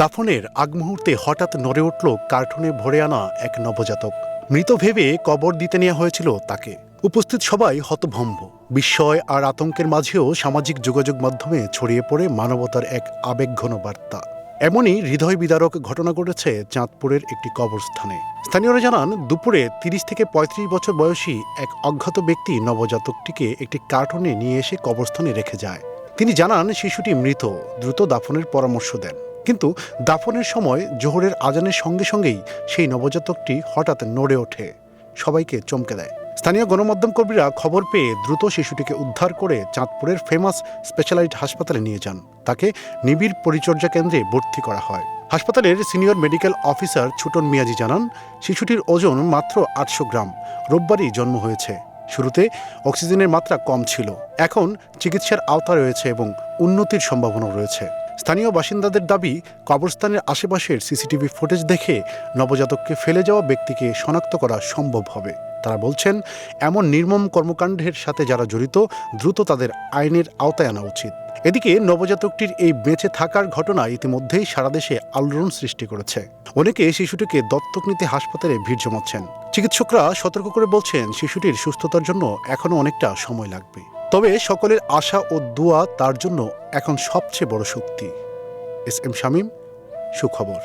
দাফনের আগ মুহূর্তে হঠাৎ নড়ে উঠল কার্টুনে ভরে আনা এক নবজাতক। মৃত ভেবে কবর দিতে নেওয়া হয়েছিল তাকে। উপস্থিত সবাই হতভম্ব। বিস্ময় আর আতঙ্কের মাঝেও সামাজিক যোগাযোগ মাধ্যমে ছড়িয়ে পড়ে মানবতার এক আবেগঘন বার্তা। এমনই হৃদয় বিদারক ঘটনা ঘটেছে চাঁদপুরের একটি কবরস্থানে। স্থানীয়রা জানান, দুপুরে তিরিশ থেকে পঁয়ত্রিশ বছর বয়সী এক অজ্ঞাত ব্যক্তি নবজাতকটিকে একটি কার্টুনে নিয়ে এসে কবরস্থানে রেখে যায়। তিনি জানান, শিশুটি মৃত। দ্রুত দাফনের পরামর্শ দেন। কিন্তু দাফনের সময় জোহরের আজানের সঙ্গে সঙ্গেই সেই নবজাতকটি হঠাৎ নড়ে ওঠে। সবাইকে চমকে দেয়। স্থানীয় গণমাধ্যম কর্মীরা খবর পেয়ে দ্রুত শিশুটিকে উদ্ধার করে চাঁদপুরের ফেমাস স্পেশালাইজড হাসপাতালে নিয়ে যান। তাকে নিবিড় পরিচর্যা কেন্দ্রে ভর্তি করা হয়। হাসপাতালের senior medical officer Chhuton Miaji জানান, শিশুটির ওজন মাত্র আটশো গ্রাম। রোববারই জন্ম হয়েছে। শুরুতে অক্সিজেনের মাত্রা কম ছিল। এখন চিকিৎসার আওতা রয়েছে এবং উন্নতির সম্ভাবনা রয়েছে। স্থানীয় বাসিন্দাদের দাবি, কবরস্থানের আশেপাশের সিসিটিভি ফুটেজ দেখে নবজাতককে ফেলে যাওয়া ব্যক্তিকে শনাক্ত করা সম্ভব হবে। তারা বলছেন, এমন নির্মম কর্মকাণ্ডের সাথে যারা জড়িত, দ্রুত তাদের আইনের আওতায় আনা উচিত। এদিকে নবজাতকটির এই বেঁচে থাকার ঘটনা ইতিমধ্যেই সারা দেশে আলোড়ন সৃষ্টি করেছে। অনেকে শিশুটিকে দত্তক নিতে হাসপাতালে ভিড় জমাচ্ছেন। চিকিৎসকরা সতর্ক করে বলছেন, শিশুটির সুস্থতার জন্য এখনও অনেকটা সময় লাগবে। তবে সকলের আশা ও দোয়া তার জন্য এখন সবচেয়ে বড় শক্তি এস এম শামীম সুখবর।